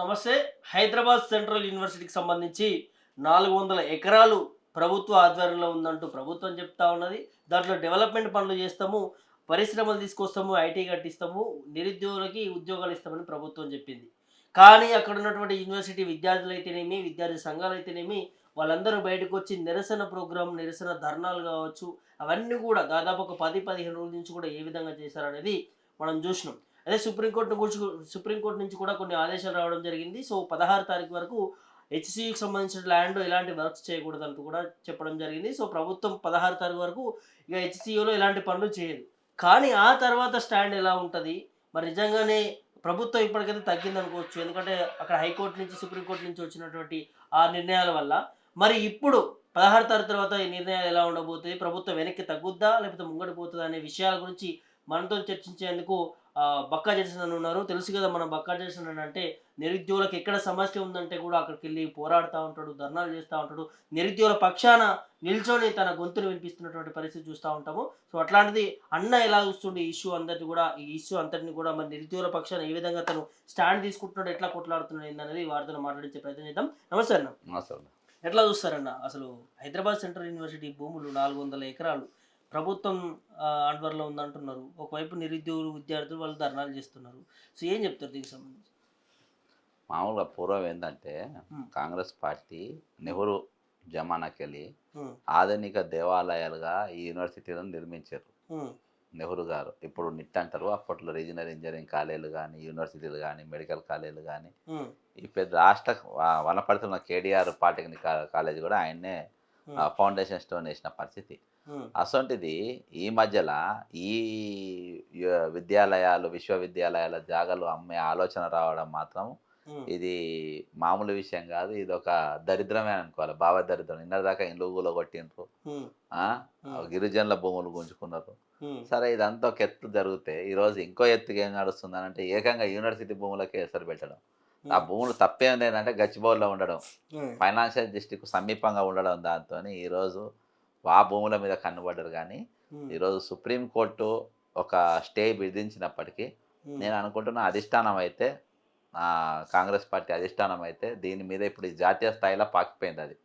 నమస్తే. హైదరాబాద్ సెంట్రల్ యూనివర్సిటీకి సంబంధించి నాలుగు వందల ఎకరాలు ప్రభుత్వ ఆధ్వర్యంలో ఉందంటూ ప్రభుత్వం చెప్తా ఉన్నది. దాంట్లో డెవలప్మెంట్ పనులు చేస్తాము పరిశ్రమలు తీసుకొస్తాము ఐటీ కట్టిస్తాము నిరుద్యోగులకి ఉద్యోగాలు ఇస్తామని ప్రభుత్వం చెప్పింది. కానీ అక్కడ ఉన్నటువంటి యూనివర్సిటీ విద్యార్థులు అయితేనేమి విద్యార్థి సంఘాలు అయితేనేమి వాళ్ళందరూ బయటకు వచ్చి నిరసన ప్రోగ్రాం నిరసన ధర్నాలు కావచ్చు అవన్నీ కూడా దాదాపు ఒక పది పదిహేను రోజుల నుంచి కూడా ఏ విధంగా చేశారనేది మనం చూసినాం. అదే సుప్రీంకోర్టు గురించి సుప్రీంకోర్టు నుంచి కూడా కొన్ని ఆదేశాలు రావడం జరిగింది. సో పదహారు తారీఖు వరకు హెచ్సియుకి సంబంధించిన ల్యాండ్ ఎలాంటి వర్క్స్ చేయకూడదు అంటూ కూడా చెప్పడం జరిగింది. సో ప్రభుత్వం పదహారు తారీఖు వరకు ఇక హెచ్సిఓలో ఎలాంటి పనులు చేయదు. కానీ ఆ తర్వాత స్టాండ్ ఎలా ఉంటుంది? మరి నిజంగానే ప్రభుత్వం ఇప్పటికైతే తగ్గింది అనుకోవచ్చు ఎందుకంటే అక్కడ హైకోర్టు నుంచి సుప్రీంకోర్టు నుంచి వచ్చినటువంటి ఆ నిర్ణయాల వల్ల. మరి ఇప్పుడు పదహారు తారీఖు తర్వాత ఈ నిర్ణయాలు ఎలా ఉండబోతుంది ప్రభుత్వం వెనక్కి తగ్గుద్దా? లేకపోతే ముంగడిపోతుందా అనే విషయాల గురించి మనతో చర్చించేందుకు బక్కా జడ్సన్ అని ఉన్నారు. తెలుసు కదా మనం బక్కా జడ్సన్ అని అంటే నిరుద్యోగులకు ఎక్కడ సమస్య ఉందంటే కూడా అక్కడికి వెళ్ళి పోరాడుతూ ఉంటాడు ధర్నాలు చేస్తూ ఉంటాడు. నిరుద్యోగుల పక్షాన నిల్చొని తన గొంతును వినిపిస్తున్నటువంటి పరిస్థితి చూస్తూ ఉంటాము. సో అట్లాంటిది అన్న ఎలా చూస్తుండే ఈ ఇష్యూ అందరిని కూడా ఈ ఇష్యూ అంతటిని కూడా మరి నిరుద్యోగుల పక్షాన ఏ విధంగా తను స్టాండ్ తీసుకుంటున్నాడు ఎట్లా కొట్లాడుతున్నాడు ఏందనేది వారితో మాట్లాడించే ప్రయత్నం చేద్దాం. నమస్తే అన్న. ఎట్లా చూస్తారన్న? అసలు హైదరాబాద్ సెంట్రల్ యూనివర్సిటీ భూములు నాలుగు వందల ఎకరాలు. ప్రభుత్వం ఆధ్వర్యంలో ఉందంటున్నారు. ఒకవైపు నిరుద్యోగులు విద్యార్థులు వాళ్ళు ధర్నాలు చేస్తున్నారు. సో ఏం చెప్తారు దీనికి సంబంధించి? మామూలుగా పూర్వం ఏంటంటే. కాంగ్రెస్ పార్టీ నెహ్రూ జమానాకెళ్ళి ఆధునిక దేవాలయాలుగా ఈ యూనివర్సిటీలను నిర్మించారు. నెహ్రూ గారు. ఇప్పుడు నిట్ అంటారు. అప్పట్లో రీజనల్ ఇంజనీరింగ్ కాలేజీలు కానీ యూనివర్సిటీలు కానీ మెడికల్ కాలేజీలు కానీ ఈ పెద్ద రాష్ట్ర వనపడుతున్న కేడిఆర్ పాలిటెక్నిక్ కాలేజ్ కూడా ఆయన్నే ఫౌండేషన్ స్టోన్ వేసిన పరిస్థితి. అసొంటిది ఈ మధ్యలో ఈ విద్యాలయాలు విశ్వవిద్యాలయాల జాగాలు అమ్మే ఆలోచన రావడం మాత్రం ఇది మామూలు విషయం కాదు. ఇది ఒక దరిద్రమే అనుకోవాలి. భావ దరిద్రం. దాకా ఆ? ఉమ్, గిరిజనుల భూములు గుంజుకున్నారు. సరే ఇదంతా ఒక ఎత్తు జరిగితే ఈరోజు ఇంకో ఎత్తుకి ఏం నడుస్తుంది అంటే ఏకంగా యూనివర్సిటీ భూములకే ఎసరు పెట్టడం. ఆ! భూములు తప్పేం లేదంటే గచ్చిబౌల్లో ఉండడం. ఫైనాన్షియల్ డిస్ట్రిక్ట్ సమీపంగా ఉండడం దాంతో ఈరోజు ఆ భూముల మీద కన్నుబడ్డారు కానీ ఈరోజు సుప్రీంకోర్టు ఒక స్టే విధించినప్పటికీ నేను అనుకుంటున్న అధిష్టానం అయితే ఆ, కాంగ్రెస్ పార్టీ అధిష్టానం అయితే దీని మీద ఇప్పుడు జాతీయ స్థాయిలో పాకిపోయింది అది.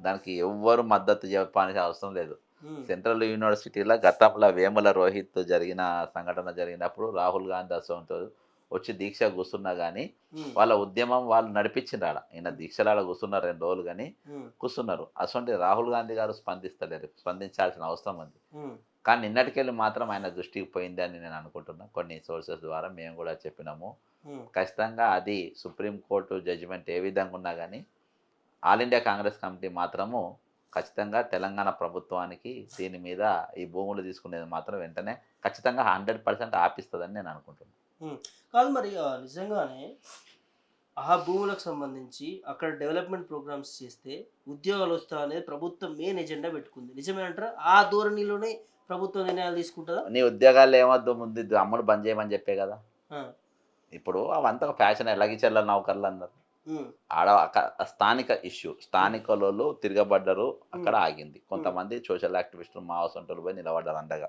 దానికి ఎవ్వరు మద్దతు చెప్పాల్సిన అవసరం లేదు. సెంట్రల్ యూనివర్సిటీలో గతంలో వేముల రోహిత్ జరిగిన సంఘటన జరిగినప్పుడు రాహుల్ గాంధీ అసోంతో వచ్చి దీక్ష కూర్చున్నా కానీ వాళ్ళ ఉద్యమం వాళ్ళు నడిపించిండ్రు ఆడ ఈయన దీక్షలాడ కూర్చున్నారు రెండు రోజులు కానీ ఉమ్, కూర్చున్నారు అసొంటి రాహుల్ గాంధీ గారు స్పందిస్తలేరు. స్పందించాల్సిన అవసరం ఉంది. కానీ నిన్నటికెళ్ళి మాత్రం ఆయన దృష్టికి పోయింది అని నేను అనుకుంటున్నా. కొన్ని సోర్సెస్ ద్వారా మేము కూడా చెప్పినాము. ఖచ్చితంగా అది సుప్రీంకోర్టు జడ్జిమెంట్ ఏ విధంగా ఉన్నా కానీ ఆల్ ఇండియా కాంగ్రెస్ కమిటీ మాత్రము ఖచ్చితంగా తెలంగాణ ప్రభుత్వానికి దీని మీద ఈ భూములు తీసుకునేది మాత్రం వెంటనే ఖచ్చితంగా హండ్రెడ్ పర్సెంట్ ఆపిస్తుందని నేను అనుకుంటున్నాను కాదు మరి నిజంగానే ఆ భూములకు సంబంధించి అక్కడ డెవలప్మెంట్ ప్రోగ్రామ్స్ చేస్తే ఉద్యోగాలు వస్తా అనేది ప్రభుత్వం మెయిన్ ఎజెండా పెట్టుకుంది. నిజమే అంటారా? ఆ ధోరణిలోనే ప్రభుత్వం నిర్ణయాలు తీసుకుంటుందా? నీ ఉద్యోగాలు ఏమొద్దు ముందు అమ్ముడు బంద్ చేయమని చెప్పే కదా. ఇప్పుడు అవంతా ఫ్యాషన్ ఎలాగిచెల్ల నౌకర్లు ఉమ్, ఆడ స్థానిక ఇష్యూ స్థానికులు తిరగబడ్డరు అక్కడ ఆగింది. కొంతమంది సోషల్ యాక్టివిస్టులు మావసంటలు పోయి నిలబడ్డారు అండగా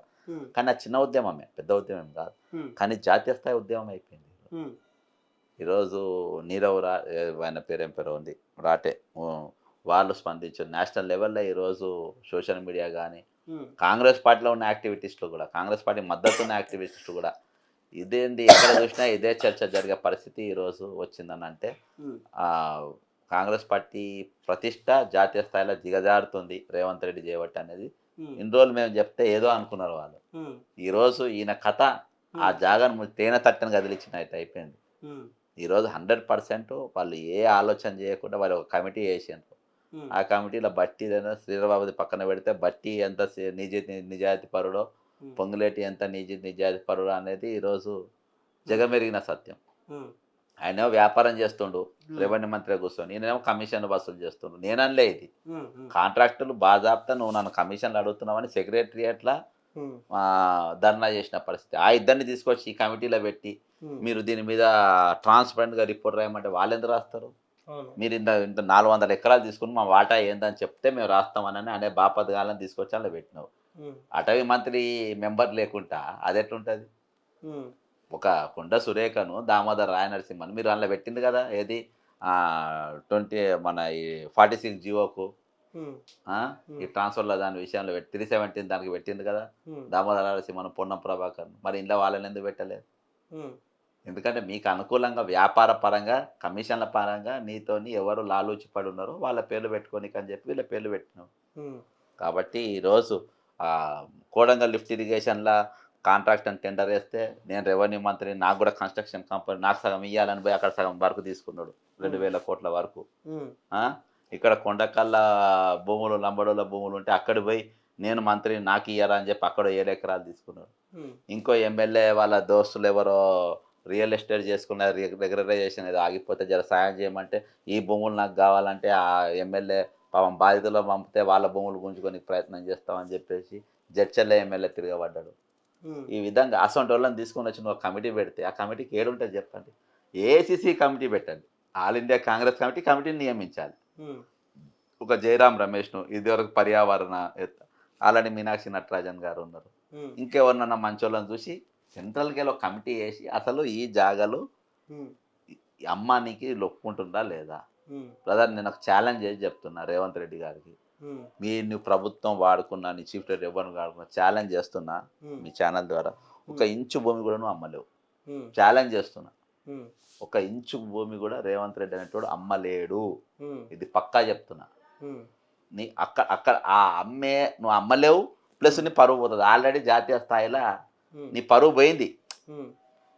కానీ అది చిన్న ఉద్యమమే పెద్ద ఉద్యమం కాదు. కానీ జాతీయ స్థాయి ఉద్యమం అయిపోయింది. ఈరోజు నీరవ్ రా ఆయన పేరు పేరు ఉంది? రాటే. వాళ్ళు స్పందించారు. నేషనల్ లెవెల్లో ఈరోజు సోషల్ మీడియా కానీ కాంగ్రెస్ పార్టీలో ఉన్న యాక్టివిటీస్లు కూడా కాంగ్రెస్ పార్టీ మద్దతు ఉన్న యాక్టివిస్టులు కూడా ఇదేంది ఎక్కడ చూసినా ఇదే చర్చ జరిగే పరిస్థితి ఈరోజు వచ్చిందని అంటే కాంగ్రెస్ పార్టీ ప్రతిష్ట జాతీయ స్థాయిలో దిగజారుతుంది రేవంత్ రెడ్డి చేయబట్టి అనేది. ఇన్ని రోజులు మేము చెప్తే ఏదో అనుకున్నారు వాళ్ళు. ఈరోజు ఈయన కథ ఆ జాగాను తేనె తట్టని కదిలిచ్చినట్టు అయిపోయింది. ఉమ్, ఈరోజు హండ్రెడ్ పర్సెంట్ వాళ్ళు ఏ ఆలోచన చేయకుండా వాళ్ళు ఒక కమిటీ వేసారు ఆ కమిటీలో బట్టి శ్రీరాబాబుది పక్కన పెడితే బట్టి ఎంత నిజ నిజాయితీ పరుడో పొంగులేటి ఎంత నిజ నిజాయితీ పరుడో అనేది ఈరోజు జగమెరిగిన సత్యం. ఉమ్, ఆయన వ్యాపారం చేస్తుండు రెవెన్యూ మంత్రి కూర్చొని నేనేమో కమిషన్ వసూలు చేస్తుండు. నేననిలే ఇది. కాంట్రాక్టులు బాజాప్తా నువ్వు నన్ను కమిషన్లు అడుగుతున్నావని సెక్రటరియట్లా ధర్నా చేసిన పరిస్థితి. ఆ ఇద్దరిని తీసుకొచ్చి ఈ కమిటీలో పెట్టి మీరు దీని మీద ట్రాన్స్పరెంట్గా రిపోర్ట్ రాయమంటే వాళ్ళు ఎందుకు రాస్తారు? మీరు ఇంత ఇంత నాలుగు వందల ఎకరాలు తీసుకుని మా వాటా ఏందని చెప్తే మేము రాస్తామని అనే బాపదగాలని తీసుకొచ్చి అలా పెట్టినావు. అటవీ మంత్రి మెంబర్ లేకుండా అది ఎట్లుంటుంది ఒక కొండ సురేఖను దామోదర్ రాయ నరసింహన్ మీరు అందులో పెట్టింది కదా? ఏది? ట్వంటీ మన ఈ ఫార్టీ సిక్స్ జియోకు. ఈ ట్రాన్స్ఫర్ల దాని విషయంలో త్రీ సెవెంటీన్ దానికి పెట్టింది కదా? దామోదర నరసింహన్ పొన్నం ప్రభాకర్ మరి ఇంట్లో వాళ్ళని ఎందుకు పెట్టలేదు? ఎందుకంటే మీకు అనుకూలంగా వ్యాపార పరంగా కమిషన్ల పరంగా నీతోని ఎవరు లాలూచి పడి ఉన్నారో వాళ్ళ పేర్లు పెట్టుకోనికి అని చెప్పి వీళ్ళ పేర్లు పెట్టినాం. ఉమ్, కాబట్టి ఈరోజు కోడంగల్ లిఫ్ట్ ఇరిగేషన్ల కాంట్రాక్ట్ అని టెండర్ వేస్తే నేను రెవెన్యూ మంత్రి నాకు కూడా కన్స్ట్రక్షన్ కంపెనీ నాకు సగం ఇవ్వాలని పోయి అక్కడ సగం వరకు తీసుకున్నాడు. రెండు వేల కోట్ల వరకు? ఇక్కడ కొండకల్ల భూములు లంబడోళ్ళ భూములు ఉంటే అక్కడ పోయి నేను మంత్రి నాకు ఇయ్యరా అని చెప్పి అక్కడ ఏడు ఎకరాలు తీసుకున్నాడు. ఇంకో ఎమ్మెల్యే వాళ్ళ దోస్తులు ఎవరో రియల్ ఎస్టేట్ చేసుకున్న రెగ్యులరైజేషన్ ఏదో ఆగిపోతే జర సాయం చేయమంటే ఈ భూములు నాకు కావాలంటే ఆ ఎమ్మెల్యే పాపం బాధితులు పంపితే వాళ్ళ భూములు గుంజుకొని ప్రయత్నం చేస్తామని చెప్పేసి జడ్చల్ల ఎమ్మెల్యే తిరగబడ్డాడు. ఈ విధంగా అసొంటి వాళ్ళని తీసుకొని వచ్చిన ఒక కమిటీ పెడితే ఆ కమిటీకి ఏడుంటుంది చెప్పండి. ఏసీసీ కమిటీ పెట్టండి. ఆల్ ఇండియా కాంగ్రెస్ కమిటీ కమిటీని నియమించాలి. ఒక జయరాం రమేష్ను ఇదివరకు పర్యావరణ అలాంటి మీనాక్షి నటరాజన్ గారు ఉన్నారు. ఇంకెవరినన్నా మంచోళ్ళని చూసి సెంట్రల్కి వెళ్ళి ఒక కమిటీ వేసి అసలు ఈ జాగాలు అమ్మానికి లొప్పుకుంటుందా లేదా? బ్రదర్ నేను ఒక ఛాలెంజ్ చేసి చెప్తున్నా రేవంత్ రెడ్డి గారికి. మీ నువ్వు ప్రభుత్వం వాడుకున్నా నీ చీఫ్ ఎవరిని వాడుకున్నా ఛాలెంజ్ చేస్తున్నా మీ ఛానల్ ద్వారా. ఒక ఇంచు భూమి కూడా నువ్వు అమ్మలేవు. ఛాలెంజ్ చేస్తున్నా. ఒక ఇంచు భూమి కూడా రేవంత్ రెడ్డి అనేటోడు అమ్మలేడు. ఇది పక్కా చెప్తున్నా. నీ అక్కడ అక్కడ ఆ అమ్మే నువ్వు అమ్మలేవు ప్లస్ నీ పరువు పోతుంది. ఆల్రెడీ జాతీయ స్థాయిలో నీ పరువు పోయింది.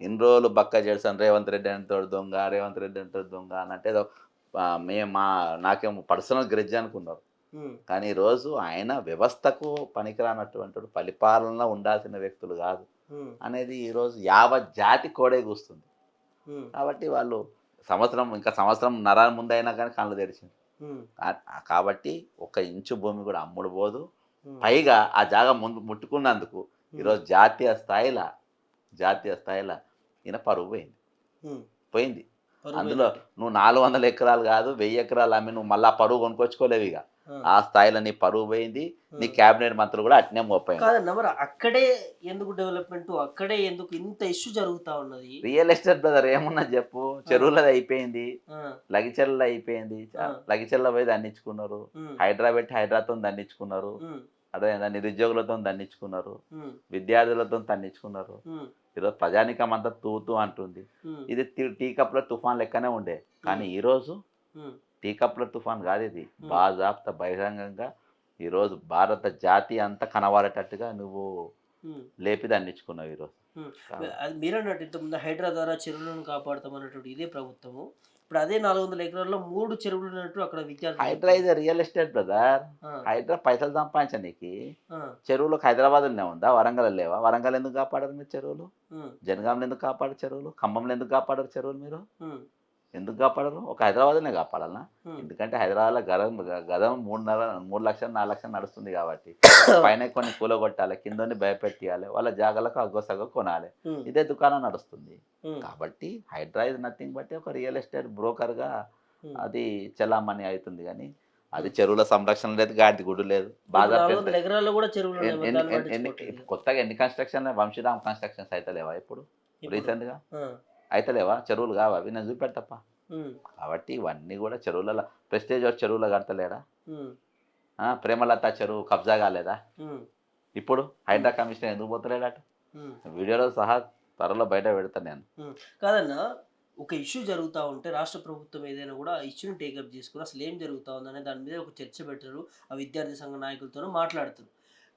ఇన్ని రోజులు బక్క చేస్తాను రేవంత్ రెడ్డి అంటాడు దొంగ రేవంత్ రెడ్డి అంటాడు దొంగ అని అంటే మేము మా నాకేమో పర్సనల్ గ్రెడ్జ్ అనుకున్నారు. కానీ ఈరోజు ఆయన వ్యవస్థకు పనికిరానటువంటి వాడు, పరిపాలనలో ఉండాల్సిన వ్యక్తులు కాదు అనేది ఈరోజు యావత్ జాతి కోడే కూస్తుంది. కాబట్టి వాళ్ళు సంవత్సరం ఇంకా సంవత్సరం నరాల ముందైనా కానీ కళ్ళు తెరిచింది. కాబట్టి ఒక ఇంచు భూమి కూడా అమ్ముడు పోదు. పైగా ఆ జాగా ముందు ముట్టుకున్నందుకు ఈరోజు జాతీయ స్థాయిలో జాతీయ స్థాయిలో ఈయన పరువు పోయింది. పోయింది. అందులో. నువ్వు నాలుగు వందల ఎకరాలు కాదు వెయ్యి ఎకరాలు అమ్మి నువ్వు మళ్ళా పరువు కొనుక్కొచ్చుకోలేవు ఇక. ఆ, స్థాయిలో నీ పరువు పోయింది నీ ఆ. క్యాబినెట్ మంత్రులు కూడా అట్నే మోపోయింది కాదన్న మరి అక్కడే ఎందుకు డెవలప్మెంట్ అక్కడే ఎందుకు ఇంత ఇష్యూ జరుగుతా ఉన్నది? రియల్ ఎస్టేట్ బ్రదర్ ఏమున్నా చెప్పు? చెరువులది అయిపోయింది లగిచెల్ల అయిపోయింది. లగిచెల్ల పోయి దండించుకున్నారు ఉమ్, హైదరా పెట్టి హైదరాతో దండించుకున్నారు అదే నిరుద్యోగులతో దండించుకున్నారు. విద్యార్థులతో దండించుకున్నారు. ఈరోజు ప్రజానికం అంతా తూతూ అంటుంది. ఇది టీ- కప్ల తుఫాన్ లెక్కనే ఉండే. కానీ ఈరోజు టీ కప్ల తుఫాన్ కాదు ఇది. బాజాప్త బహిరంగంగా ఈరోజు భారత జాతి అంతా కనబడేటట్టుగా నువ్వు. లేపి దండించుకున్నావు ఈరోజు. అది మీరన్నట్టు ఇంతకుముందు హైడ్రా ద్వారా చెరువులను కాపాడుతామన్నట్టు ఇదే ప్రభుత్వము. ఇప్పుడు అదే నాలుగు వందల ఎకరాల్లో మూడు చెరువులు ఉన్నట్టు అక్కడ విద్యార్థులు హైడ్రా ఇది రియల్ ఎస్టేట్ బ్రదర్. హైడ్రా పైసలు సంపాదించనీకి ఆ, చెరువులకు హైదరాబాద్లోనే ఉందా? వరంగల్ లేవా? వరంగల్ ఎందుకు కాపాడరు మీరు చెరువులు? జనగాంలో ఎందుకు కాపాడరు చెరువులు? ఖమ్మంలో ఎందుకు కాపాడరు చెరువులు మీరు? ఎందుకు కాపాడరు? ఒక హైదరాబాద్లోనే కాపాడాలనా. ఎందుకంటే హైదరాబాద్లో గదం గదం మూడున్నర మూడు లక్షలు నాలుగు లక్షలు నడుస్తుంది కాబట్టి పైన కొన్ని కూలగొట్టాలి కిందని భయపెట్టియాలి వాళ్ళ జాగాలకు అగ్గోసగ్గ కొనాలి. ఇదే దుకాణం నడుస్తుంది. కాబట్టి హైడ్రా ఇస్ నథింగ్ బట్ ఒక రియల్ ఎస్టేట్ బ్రోకర్గా. అది చలామణి అవుతుంది కానీ అది చెరువుల సంరక్షణ లేదు గాడి గుడి లేదు బాగా పట్టించుకోవట్లేదు. కొత్తగా ఎన్ని కన్స్ట్రక్షన్ వంశీరామ్ కన్స్ట్రక్షన్స్ అయితలేవా ఇప్పుడు? ఇప్పుడు, రీసెంట్గా అయితలేవా? చెరువులు కావా? అవి నేను చూపెట్టప్ప ఉమ్, కాబట్టి ఇవన్నీ కూడా చెరువులలో ప్రెస్టేజ్ చెరువులో కడతలేడా ప్రేమలత చెరువు కబ్జా కాలేదా? ఇప్పుడు హైడ్రా కమిషనర్ ఎందుకు పోతలేడట. వీడియోలో సహా త్వరలో బయట పెడతాను నేను. కాదన్న ఒక ఇష్యూ జరుగుతూ ఉంటే రాష్ట్ర ప్రభుత్వం ఏదైనా కూడా ఆ ఇష్యూని టేకప్ చేసుకుని అసలు ఏం జరుగుతూ ఉందనే దాని మీద ఒక చర్చ పెట్టరు ఆ విద్యార్థి సంఘ నాయకులతోనూ మాట్లాడుతారు.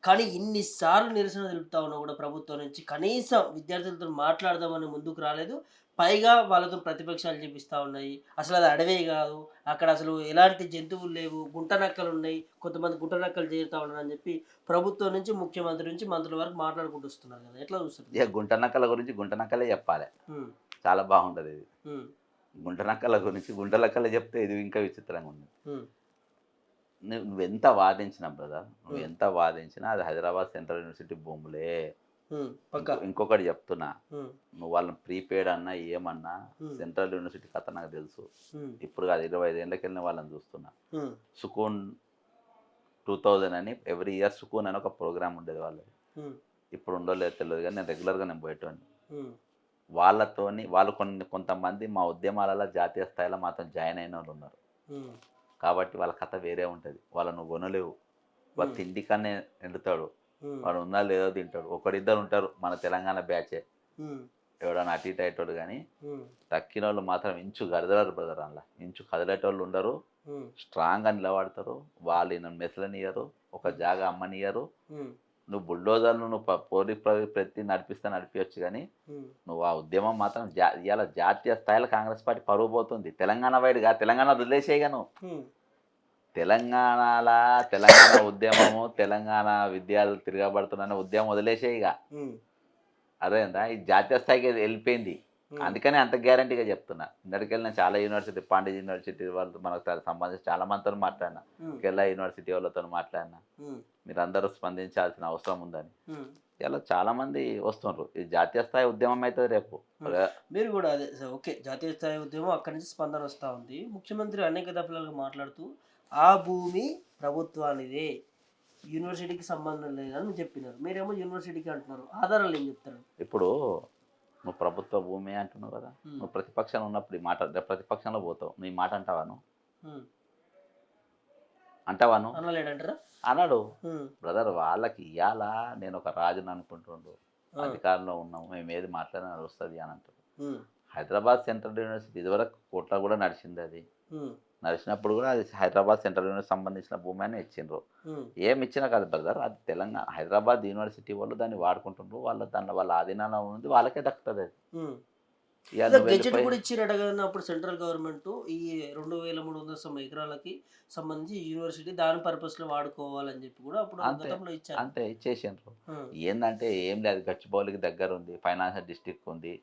కానీ ఇన్నిసార్లు నిరసన తెలుపుతా ఉన్నా కూడా ప్రభుత్వం నుంచి కనీసం విద్యార్థులతో మాట్లాడదామని ముందుకు రాలేదు. పైగా వాళ్ళతో ప్రతిపక్షాలు చూపిస్తూ ఉన్నాయి. అసలు అది అడవే కాదు. అక్కడ అసలు ఎలాంటి జంతువులు లేవు. గుంట నక్కలు ఉన్నాయి. కొంతమంది గుంట నక్కలు చేరుతా ఉన్నారు అని చెప్పి ప్రభుత్వం నుంచి ముఖ్యమంత్రి నుంచి మంత్రుల వరకు మాట్లాడుకుంటూ వస్తున్నారు కదా. ఎట్లా ఇక చూస్తారు గుంట నక్కల గురించి గుంట నక్కలే చెప్పాలి. చాలా బాగుంటుంది ఇది. గుంట నక్కల గురించి గుంట నక్కలే చెప్తే ఇది ఇంకా విచిత్రంగా ఉంది. నువ్వు ఎంత వాదించినా బ్రదర్ నువ్వు. ఎంత వాదించినా అది హైదరాబాద్ సెంట్రల్ యూనివర్సిటీ భూములే ఇంకో- ఇంకొకటి చెప్తున్నా. నువ్వు వాళ్ళని ప్రీపెయిడ్ అన్నా ఏమన్నా. సెంట్రల్ యూనివర్సిటీ కథ నాకు తెలుసు. ఇప్పుడు కాదు ఇరవై ఐదు ఏళ్ళకి వెళ్ళిన వాళ్ళని చూస్తున్నా సుకూన్ టూ థౌజండ్ అని ఎవ్రీ ఇయర్ సుకూన్ అని ఒక ప్రోగ్రామ్ ఉండేది వాళ్ళది. ఇప్పుడు ఉండో లేదో తెలియదు కానీ నేను రెగ్యులర్గా నేను పోయేటోని వాళ్ళతోని వాళ్ళు కొన్ని కొంతమంది మా ఉద్యమాలలో జాతీయ స్థాయిలో మాతో జాయిన్ అయిన వాళ్ళు ఉన్నారు. కాబట్టి వాళ్ళ కథ వేరే ఉంటుంది. వాళ్ళను కొనలేవు వాళ్ళ తిండికనే ఎండుతాడు వాడు ఉన్నా లేదో తింటాడు. ఒకరిద్దరు ఉంటారు మన తెలంగాణ బ్యాచే. ఎవడన్నా అటు ఇటు అయ్యేటోడు కానీ తక్కిన వాళ్ళు మాత్రం ఇంచు గదలరు బ్రదర్ అందులో. ఇంచు కదిలేటోళ్ళు ఉండరు. స్ట్రాంగ్గా నిలబడతారు. వాళ్ళు ఈయన మెసలనియరు ఒక జాగా అమ్మనియరు నువ్వు బుల్డోజర్ను నువ్వు ప- పోటీ ప్ర- ప్రతి నడిపిస్తే నడిపించచ్చు కానీ నువ్వు ఆ ఉద్యమం మాత్రం జా ఇవాళ జాతీయ స్థాయిలో కాంగ్రెస్ పార్టీ పరువు పోతుంది. తెలంగాణ వైడ్గా తెలంగాణ వదిలేసేయగను ఉమ్, తెలంగాణల తెలంగాణ ఉద్యమము తెలంగాణ విద్యార్థులు తిరగబడుతున్న ఉద్యమం వదిలేసేయిగా ఉమ్, అదేందా ఈ జాతీయ స్థాయికి వెళ్ళిపోయింది. అందుకనే అంత గ్యారంటీగా చెప్తున్నా. ఇందరికి వెళ్ళిన చాలా యూనివర్సిటీ పాండే యూనివర్సిటీ వాళ్ళతో మనకు సంబంధించి చాలా మందితో మాట్లాడినా. కేరళ యూనివర్సిటీ వాళ్ళతో మాట్లాడినా. ఉమ్, మీరు అందరూ స్పందించాల్సిన అవసరం ఉందని. ఇలా చాలా మంది వస్తుండ్రు. ఇది జాతీయ స్థాయి ఉద్యమం అవుతుంది రేపు. మీరు కూడా అదే ఓకే. జాతీయ స్థాయి ఉద్యమం అక్కడి నుంచి స్పందన వస్తూ ఉంది. ముఖ్యమంత్రి అనేక దఫలాలుగా మాట్లాడుతూ ఆ భూమి ప్రభుత్వానిదే. యూనివర్సిటీకి సంబంధం లేదని చెప్పినారు మీరేమో యూనివర్సిటీకి అంటున్నారు. ఆధారాలు ఏం చెప్తారు? ఇప్పుడు నువ్వు ప్రభుత్వ భూమి అంటున్నావు కదా. నువ్వు ప్రతిపక్షంలో ఉన్నప్పుడు ఈ మాట ప్రతిపక్షంలో పోతావు. నీ మాట అంటావాను. అంటావాను అన్నాడు బ్రదర్ వాళ్ళకి ఇయ్యాలా? నేను ఒక రాజుని అనుకుంటుండ్రు అధికారంలో ఉన్నాము. మేము ఏది మాట్లాడినా వస్తుంది అని అంటారు హైదరాబాద్ సెంట్రల్ యూనివర్సిటీ ఇదివరకు కోట్ల కూడా నడిచింది అది. నడిచినప్పుడు కూడా అది హైదరాబాద్ సెంట్రల్ యూనివర్సిటీ సంబంధించిన భూమి అని ఇచ్చిండ్రు. ఉమ్, ఏం ఇచ్చినా కాదు బ్రదర్ అది తెలంగాణ హైదరాబాద్ యూనివర్సిటీ వాళ్ళు దాన్ని వాడుకుంటుండ్రు. వాళ్ళ దాంట్లో వాళ్ళ ఆధీనంలో ఉంది వాళ్ళకే దక్కుతుంది అది. గెజెట్ కూడా ఇచ్చిరట కదా అప్పుడు సెంట్రల్ గవర్నమెంట్ ఈ రెండు వేల మూడు వందల తొంభై ఎకరాలకి సంబంధించి యూనివర్సిటీ దాని పర్పస్లో వాడుకోవాలని చెప్పి కూడా అప్పుడు అంతే. గతంలో ఇచ్చారు. అంతే ఇచ్చేసిండ్రు. ఉమ్, ఏంటంటే ఏం లేదు గచ్చిబౌలికి దగ్గర ఉంది ఫైనాన్షియల్ డిస్ట్రిక్ట్ ఉంది.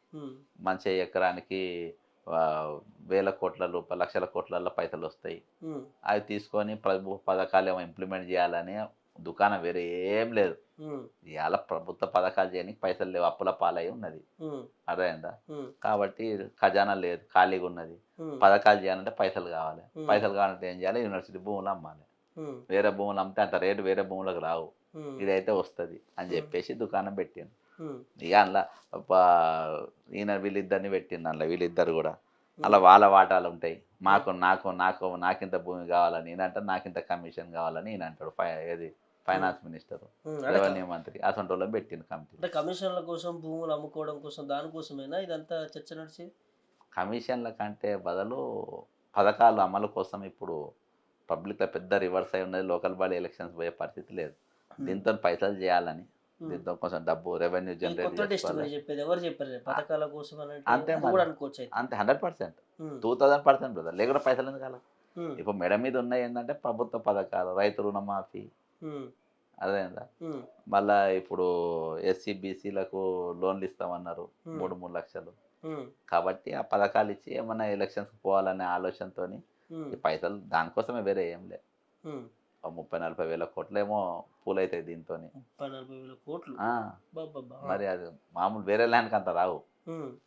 మంచి ఎకరానికి వేల కోట్ల రూపాయల లక్షల కోట్లలో పైసలు వస్తాయి. అవి తీసుకొని ప్రభు పథకాలు ఏమో ఇంప్లిమెంట్ చేయాలని దుకాణం వేరే ఏం లేదు. ఇవాళ ప్రభుత్వ పథకాలు చేయడానికి పైసలు లేవు అప్పుల పాలై ఉన్నది. అర్థమైందా? కాబట్టి ఖజానా లేదు ఖాళీగా ఉన్నది. పథకాలు చేయాలంటే పైసలు కావాలి. పైసలు కావాలంటే ఏం చేయాలి? యూనివర్సిటీ భూములు అమ్మాలి. వేరే భూములు అమ్మితే అంత రేటు వేరే భూములకు రావు. ఇదైతే వస్తుంది అని. చెప్పేసి దుకాణం పెట్టాను ఇక అందులో ఈయన వీళ్ళిద్దరిని పెట్టింది అందులో వీళ్ళిద్దరు కూడా. అలా వాళ్ళ వాటాలు ఉంటాయి. మాకు నాకు నాకు నాకింత భూమి కావాలని ఈయన అంటాడు నాకింత కమిషన్ కావాలని ఈయన అంటాడు ఏది ఫైనాన్స్ మినిస్టర్. రెవెన్యూ మంత్రి. అసలు వాళ్ళని పెట్టింది కమిటీ. అంటే కమిషన్ల కోసం భూములు అమ్ముకోవడం కోసం దానికోసమేనా ఇదంతా చర్చ నడిచి? కమిషన్ల కంటే బదులు పథకాల అమలు కోసం ఇప్పుడు పబ్లిక్లో పెద్ద రివర్స్ అయి ఉన్నది లోకల్ బాడీ ఎలక్షన్స్ పోయే పరిస్థితి లేదు. దీంతో పైసలు చేయాలని దీంతో కొంచెం డబ్బు రెవెన్యూ జనరేట్ అంతే hundred percent two thousand percent brother లేకుండా పైసలు ఎందుకు కాల? ఇప్పుడు మెడ మీద ఉన్నాయి ఏంటంటే ప్రభుత్వ పథకాలు రైతు రుణమాఫీ. అదేందా మళ్ళా ఇప్పుడు ఎస్సీ బీసీలకు లోన్లు ఇస్తామన్నారు. మూడు మూడు లక్షలు. కాబట్టి ఆ పథకాలు ఇచ్చి ఏమన్నా ఎలక్షన్స్కి పోవాలనే ఆలోచనతో ఉమ్, ఈ పైసలు దానికోసమే వేరే ఏం లే. ఉమ్. ఓ ముప్పై నలభై వేల కోట్లేమో పూలైతాయి దీంతో ముప్పై నలభై వేల కోట్లు? మరి అది మామూలు వేరే ల్యాండ్కి అంత రావు.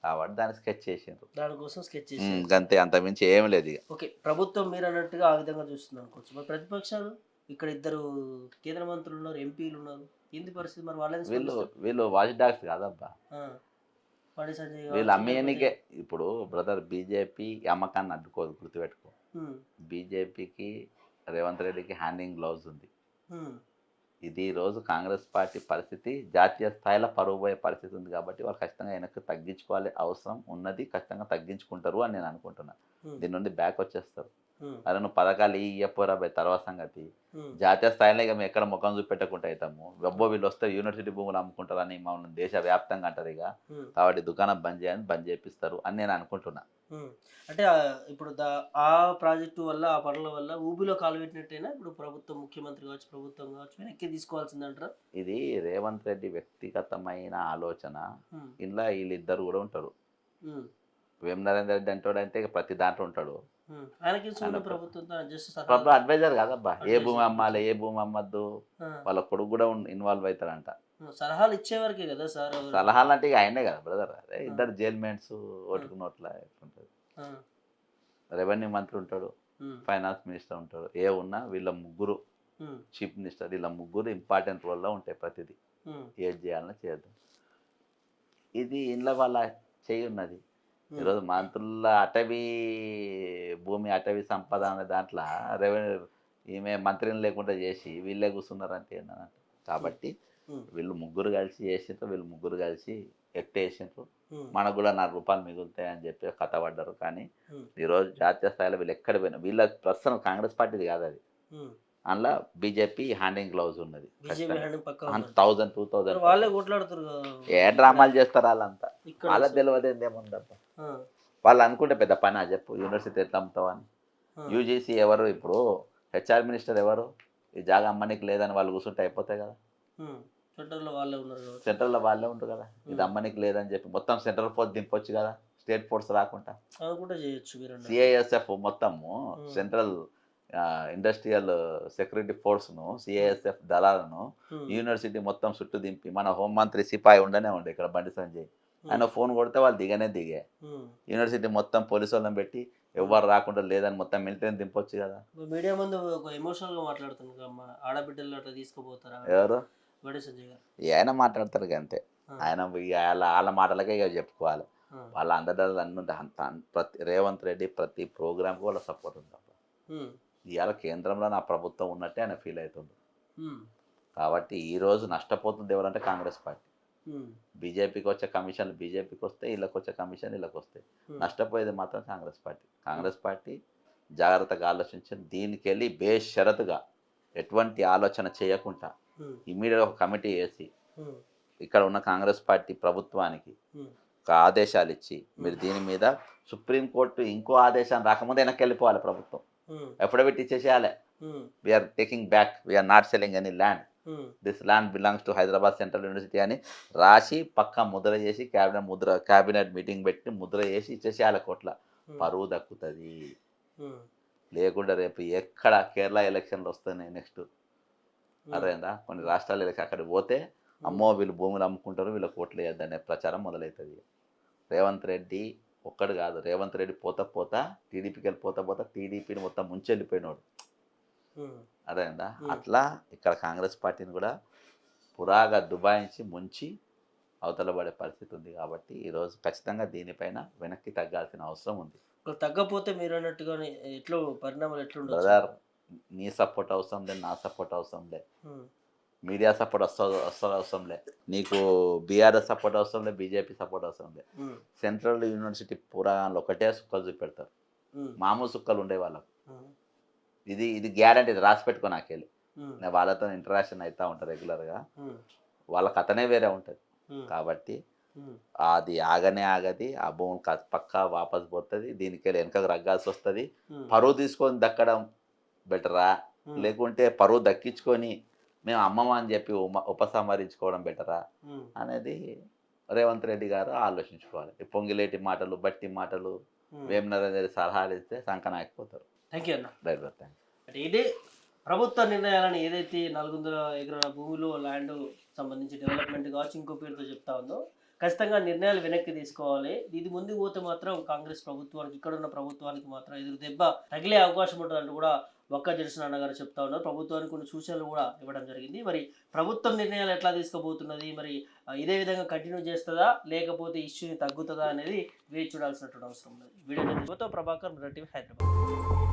కాబట్టి దాన్ని స్కెచ్ చేసిండ్రు. దానికోసం స్కెచ్ చేసి గంతే అంత మించి ఏం లేదు ఇక. ఓకే ప్రభుత్వం మీరు అన్నట్టుగా ఆ విధంగా చూస్తుంది అనుకోవచ్చు. మరి ప్రతిపక్షాలు ఇక్కడ ఇద్దరు కేంద్ర మంత్రులు ఉన్నారు ఎంపీలు ఉన్నారు. ఏంది పరిస్థితి? మరి వాళ్ళని వీళ్ళు వీళ్ళు వాచ్ డాగ్స్ కాదబ్బా. వీళ్ళు కావచ్చు, అమ్మేయనికే ఇప్పుడు బ్రదర్ బీజేపీ అమ్మకాన్ని అడ్డుకోదు గుర్తుపెట్టుకో. బీజేపీకి రేవంత్ రెడ్డికి హ్యాండింగ్ గ్లౌజ్ ఉంది. ఇది రోజు కాంగ్రెస్ పార్టీ పరిస్థితి జాతీయ స్థాయిలో పరువు పోయే పరిస్థితి ఉంది కాబట్టి వాళ్ళు ఖచ్చితంగా వెనక్కి తగ్గించుకోవాలి అవసరం ఉన్నది ఖచ్చితంగా తగ్గించుకుంటారు అని నేను అనుకుంటున్నాను దీని నుండి బ్యాక్ వచ్చేస్తారు. అరే నువ్వు పథకాలు ఇయ్యపోరా బై తర్వాత సంగతి. జాతీయ స్థాయిలో ఇక మేము ఎక్కడ ముఖం చూపెట్టకుండా అవుతాము వెబ్బో వీళ్ళు వస్తే యూనివర్సిటీ భూములు అమ్ముకుంటారని మమ్మల్ని దేశ వ్యాప్తంగా అంటారు ఇక. కాబట్టి దుకాణం బంద్ చేయని బంద్ చేపిస్తారు అని నేను అనుకుంటున్నా. అంటే ఇప్పుడు ఆ ప్రాజెక్టు వల్ల ఆ పనుల వల్ల ఊబిలో కాలు పెట్టినట్టేనా? ఇప్పుడు ప్రభుత్వం ముఖ్యమంత్రి కావచ్చు ప్రభుత్వం కావచ్చు వెనక్కి తీసుకోవాల్సిందంటారా ఇది రేవంత్ రెడ్డి వ్యక్తిగతమైన ఆలోచన. ఇలా వీళ్ళిద్దరు కూడా ఉంటారు. వేం నరేందర్ రెడ్డి అంటాడు అంటే ప్రతి దాంట్లో ఉంటాడు. ప్రభుత్వ? అడ్వైజర్ కాదబ్బా. ఏ భూమి అమ్మాలి ఏ భూమి అమ్మద్దు. వాళ్ళ కొడుకు కూడా ఇన్వాల్వ్ అవుతాడంట ఆ, సలహాలు ఇచ్చేవరకే కదా సార్? సలహాలు అంటే ఇక ఆయనే కదా బ్రదర్ అదే ఇద్దరు జైల్ మేట్స్ ఓటుకు నోట్ల ఉంటుంది రెవెన్యూ మంత్రి ఉంటాడు ఫైనాన్స్ మినిస్టర్ ఉంటాడు. ఏ ఉన్నా వీళ్ళ ముగ్గురు చీఫ్ మినిస్టర్ వీళ్ళ ముగ్గురు ఇంపార్టెంట్ రోల్లో ఉంటాయి ప్రతిదీ. ఏది చేయాలన్నా చేద్దాం ఇది ఇంట్లో వాళ్ళ చేయి ఉన్నది ఈరోజు మంత్రుల అటవీ భూమి అటవీ సంపద అనే దాంట్లో రెవెన్యూ ఈమె మంత్రిని లేకుండా చేసి వీళ్ళే కూర్చున్నారంటే ఏంటంటే కాబట్టి వీళ్ళు ముగ్గురు కలిసి చేసిండ్రు వీళ్ళు ముగ్గురు కలిసి ఎక్టేసిండ్రు ఉమ్, మనకు కూడా నాలుగు రూపాయలు మిగులుతాయి అని చెప్పి కథ పడ్డారు. కానీ ఈరోజు జాతీయ స్థాయిలో వీళ్ళు ఎక్కడ పోయినా వీళ్ళ ప్రస్తుతం కాంగ్రెస్ పార్టీది కాదు అది. అందులో బీజేపీ హ్యాండింగ్ గ్లౌజ్ ఉన్నది. థౌజండ్ టూ థౌజండ్ ఏ డ్రామాలు చేస్తారు వాళ్ళంతా. వాళ్ళ తెలియదు ఏముందబ్బా ఆ, వాళ్ళు అనుకుంటే పెద్ద పని ఆ చెప్పు యూనివర్సిటీ ఎట్లా అమ్ముతావు అని. యూజీసీ ఎవరు ఇప్పుడు? హెచ్ఆర్ మినిస్టర్ ఎవరు? ఈ జాగా అమ్మనికి లేదని వాళ్ళు కూర్చుంటే అయిపోతాయి కదా. వాళ్ళే ఉన్నారు. సెంట్రల్లో వాళ్ళే ఉంటారు కదా. ఇది. అమ్మనికి లేదని చెప్పి మొత్తం సెంట్రల్ ఫోర్స్ దింపొచ్చు కదా స్టేట్ ఫోర్స్ రాకుండా. సిఐఎస్ఎఫ్ మొత్తము. సెంట్రల్ ఇండస్ట్రియల్ సెక్యూరిటీ ఫోర్స్ను సిఐఎస్ఎఫ్ దళాలను యూనివర్సిటీ మొత్తం చుట్టూ దింపి మన హోంమంత్రి సిపాయి ఉండనే ఉండే ఇక్కడ బండి సంజయ్. ఆయన ఫోన్ కొడితే వాళ్ళు దిగనే దిగే. ఉమ్. యూనివర్సిటీ మొత్తం పోలీసు వాళ్ళని పెట్టి ఎవరు రాకుండా లేదని మొత్తం మిలిటరీని దింపొచ్చు కదా. మీడియా ముందు ఒక ఎమోషనల్గా మాట్లాడుతుంది అమ్మ. ఆడబిడ్డలు అట్లా తీసుకుపోతారా? ఎవరు? ఆయన మాట్లాడతారు అంతే. ఆ, ఆయన వాళ్ళ వాళ్ళ మాటలకే ఇక చెప్పుకోవాలి. వాళ్ళ అన్ని ఉంటాయి. అంత ప్రతి రేవంత్ రెడ్డి ప్రతి ప్రోగ్రామ్కి వాళ్ళ సపోర్ట్ ఉంది ఇవాళ కేంద్రంలో నా ప్రభుత్వం ఉన్నట్టే ఆయన ఫీల్ అవుతుంది కాబట్టి ఈ రోజు నష్టపోతుంది ఎవరంటే కాంగ్రెస్ పార్టీ. బీజేపీకి వచ్చే కమిషన్లు బీజేపీకి వస్తే వీళ్ళకి వచ్చే కమిషన్ వీళ్ళకి వస్తాయి ఉమ్. నష్టపోయేది మాత్రం కాంగ్రెస్ పార్టీ. కాంగ్రెస్ పార్టీ జాగ్రత్తగా ఆలోచించి దీనికి వెళ్ళి బేషరతుగా ఎటువంటి ఆలోచన చేయకుండా ఉమ్, ఇమీడియట్గా ఒక కమిటీ వేసి ఇక్కడ ఉన్న కాంగ్రెస్ పార్టీ ప్రభుత్వానికి ఒక ఆదేశాలు ఇచ్చి మీరు దీని మీద సుప్రీంకోర్టు ఇంకో ఆదేశం రాకముందే వెనక్కి వెళ్ళిపోవాలి ప్రభుత్వం affidavit ఇచ్చేసేయాలి. We're taking back we're not selling any land this land belongs to Hyderabad central university అని రాసి పక్కా ముద్ర చేసి క్యాబినెట్ ముద్ర క్యాబినెట్ మీటింగ్ పెట్టి ముద్ర చేసి ఇచ్చేసేయాలి కోట్ల. ఉమ్, పరువు దక్కుతుంది. ఉమ్, లేకుండా రేపు ఎక్కడ కేరళ ఎలక్షన్లు వస్తున్నాయి నెక్స్ట్. ఉమ్, అదేందా కొన్ని రాష్ట్రాల ఎలక్షన్ అక్కడికి పోతే అమ్మో వీళ్ళు భూములు అమ్ముకుంటారు వీళ్ళ కోట్లు వేయద్దనే ప్రచారం మొదలవుతుంది రేవంత్ రెడ్డి ఒక్కడు కాదు. రేవంత్ రెడ్డి పోతా పోతా టీడీపీకి వెళ్ళి పోతా పోతా టీడీపీని మొత్తం ముంచి వెళ్ళిపోయినాడు ఉమ్, అదేందా. అట్లా ఇక్కడ కాంగ్రెస్ పార్టీని కూడా పురాగా దుబాయించి ముంచి అవతల పడే పరిస్థితి ఉంది కాబట్టి ఈరోజు ఖచ్చితంగా దీనిపైన వెనక్కి తగ్గాల్సిన అవసరం ఉంది. తగ్గపోతే మీరు అన్నట్టుగానే ఎట్లా పరిణామాలు ఎట్లుండొచ్చు? బ్రదర్ నీ సపోర్ట్ అవసరం లే నా సపోర్ట్ అవసరం లే ఉమ్, మీడియా సపోర్ట్ వస్తా వస్తా అవసరం లే నీకు బీఆర్ఎస్ సపోర్ట్ అవసరం లే బీజేపీ సపోర్ట్ అవసరం లే ఉమ్, సెంట్రల్ యూనివర్సిటీ పురాణాలు ఒకటే సుక్కలు చూపెడతారు. మామూలు సుక్కలు ఉండే వాళ్ళకు. ఇది ఇది గ్యారంటీ రాసి పెట్టుకో నాకెళ్ళి. వాళ్ళతో ఇంటరాక్షన్ అవుతూ ఉంటాను రెగ్యులర్గా వాళ్ళ కథనే వేరే ఉంటుంది. కాబట్టి అది ఆగనే ఆగది ఆ భూమి పక్కా వాపస్ పోతుంది దీనికి వెళ్ళి వెనకకు రగ్గాల్సి వస్తుంది. పరువు తీసుకొని దక్కడం బెటరా లేకుంటే పరువు దక్కించుకొని మేము అమ్మమ్మ అని చెప్పి ఉపసంహరించుకోవడం బెటరా అనేది రేవంత్ రెడ్డి గారు ఆలోచించుకోవాలి. పొంగిలేటి మాటలు బట్టి మాటలు ఉమ్. వేం నరేంద్ర సలహాలు ఇస్తే సంకనాకపోతారు థ్యాంక్ యూ అన్న. థ్యాంక్ అంటే ఇదే ప్రభుత్వ నిర్ణయాలను ఏదైతే నాలుగు వందల ఎకరాల భూములు ల్యాండ్ సంబంధించి డెవలప్మెంట్ కావచ్చు ఇంకో పేరుతో చెప్తా ఉందో ఖచ్చితంగా నిర్ణయాలు వెనక్కి తీసుకోవాలి. ఇది ముందుకు పోతే మాత్రం కాంగ్రెస్ ప్రభుత్వానికి ఇక్కడ ఉన్న ప్రభుత్వానికి మాత్రం ఎదురు దెబ్బ తగిలే అవకాశం ఉంటుందంటూ కూడా ఒక్క జనసేన అన్న గారు చెప్తా ఉన్నారు. ప్రభుత్వానికి కొన్ని సూచనలు కూడా ఇవ్వడం జరిగింది. మరి ప్రభుత్వం నిర్ణయాలు ఎట్లా తీసుకోబోతున్నది మరి ఇదే విధంగా కంటిన్యూ చేస్తుందా? లేకపోతే ఇష్యూని తగ్గుతుందా అనేది వేచి చూడాల్సినటువంటి అవసరం ఉన్నది. Video Prabhakar TV Hyderabad.